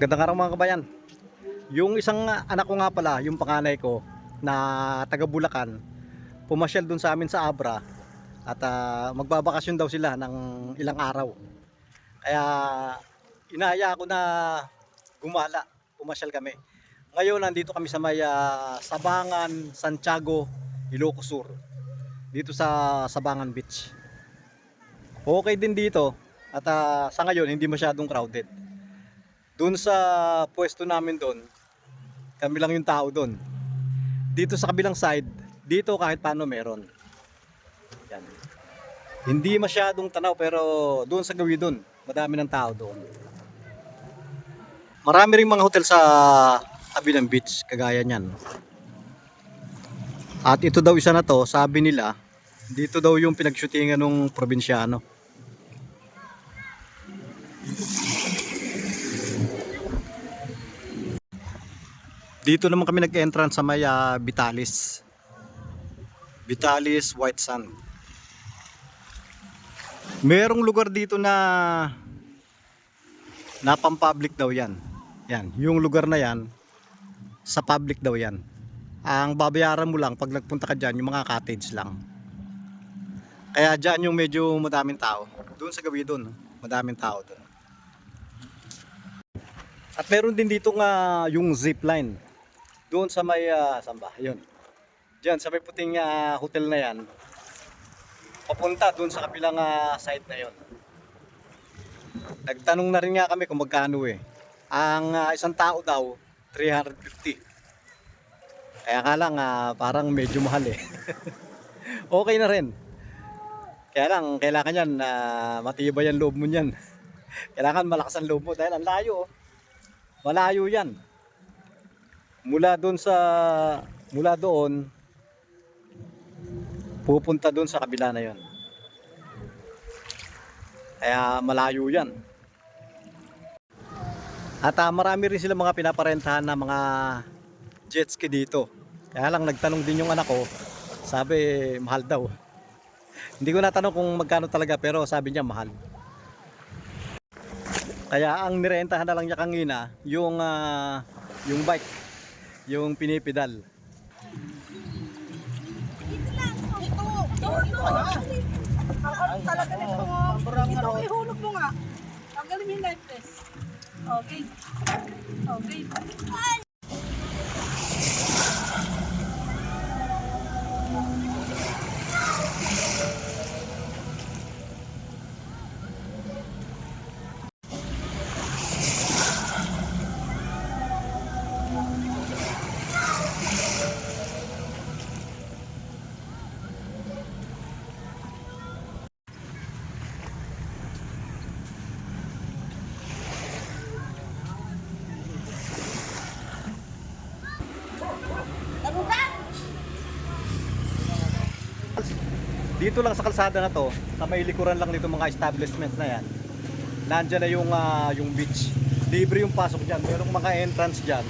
Magandang araw mga kabayan. Yung isang anak ko nga pala, yung panganay ko na taga Bulacan, pumasyal dun sa amin sa Abra at ah, magbabakasyon daw sila ng ilang araw. Kaya inaya ako na gumala, pumasyal kami. Ngayon nandito kami sa may ah, Sabangan, Santiago, Ilocos Sur. Dito sa Sabangan Beach. Okay din dito at ah, sa ngayon hindi masyadong crowded. Doon sa pwesto namin doon, kami lang yung tao doon. Dito sa kabilang side, dito kahit paano meron. Yan. Hindi masyadong tanaw pero doon sa gawi doon, madami ng tao doon. Marami ring mga hotel sa tabi beach, kagaya niyan. At ito daw isa na to, sabi nila, dito daw yung pinagshootingan ng probinsyano. Dito naman kami nag-entrance sa may ah, Vitalis. Vitalis White Sand. Merong lugar dito na na pang-public daw yan. Yan, yung lugar na yan sa public daw yan. Ang babayaran mo lang pag nagpunta ka dyan, yung mga cottage lang. Kaya dyan yung medyo madaming tao. Doon sa gabi doon, madaming tao doon. At meron din dito nga yung zip line. Doon sa may uh, saan ba? Yun. Diyan sa may puting ah, hotel na yan. Papunta doon sa kabilang ah, side na yon. Nagtanong na rin nga kami kung magkano eh. Ang ah, isang tao daw 350. Kaya nga lang ah, parang medyo mahal eh. okay na rin. Kaya lang kailangan yan na matibay ang loob mo niyan. kailangan malakas ang loob mo dahil ang layo. oh. Malayo yan. Mula doon sa mula doon pupunta doon sa kabila na yon. Kaya malayo yan. At ah, marami rin sila mga pinaparentahan na mga jet ski dito. Kaya lang nagtanong din yung anak ko, sabi mahal daw. Hindi ko natanong kung magkano talaga pero sabi niya mahal. Kaya ang nirentahan na lang niya kanina, yung ah, yung bike, yung pinipidal. Ang talaga nito mo. Ito, ihulog mo nga. Tanggalin mo yung necklace. Okay. Okay. Dito lang sa kalsada na to, sa may likuran lang nito mga establishment na yan. Nandiyan na yung ah, yung beach. Libre yung pasok diyan. Merong mga entrance diyan.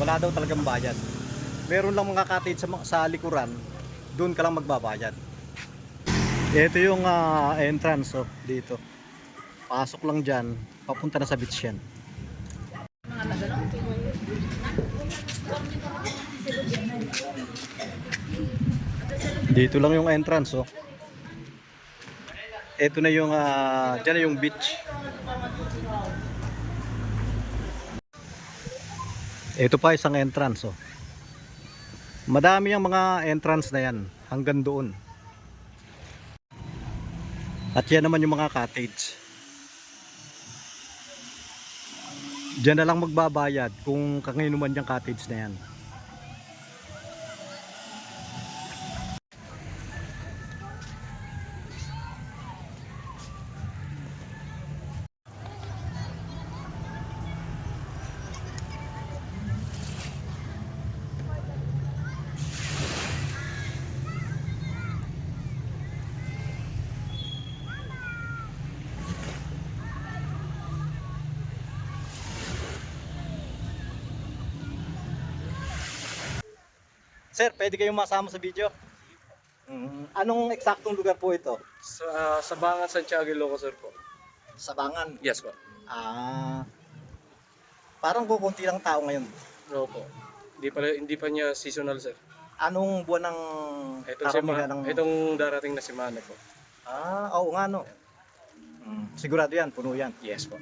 Wala daw talagang bayad. Meron lang mga cottage sa, sa likuran. Doon ka lang magbabayad. Ito yung ah, entrance oh, dito. Pasok lang diyan, papunta na sa beach yan. Dito lang yung entrance oh. Ito na yung ah, diyan na yung beach. Ito pa isang entrance oh. Madami yung mga entrance na yan hanggang doon. At yan naman yung mga cottage. Diyan na lang magbabayad kung kanginuman yung cottage na yan. Sir, pwede kayong masama sa video? Mm, anong eksaktong lugar po ito? Sa uh, Sabangan, Santiago, Ilocos Sur po. Sabangan. Yes po. Ah. Parang kukunti lang tao ngayon. Opo. Hindi pa hindi pa niya seasonal sir. Anong buwan ng Itong si karamihan Ma- ng... itong darating na semana po. Ah, oo nga no. Mm, sigurado yan, puno yan. Yes po.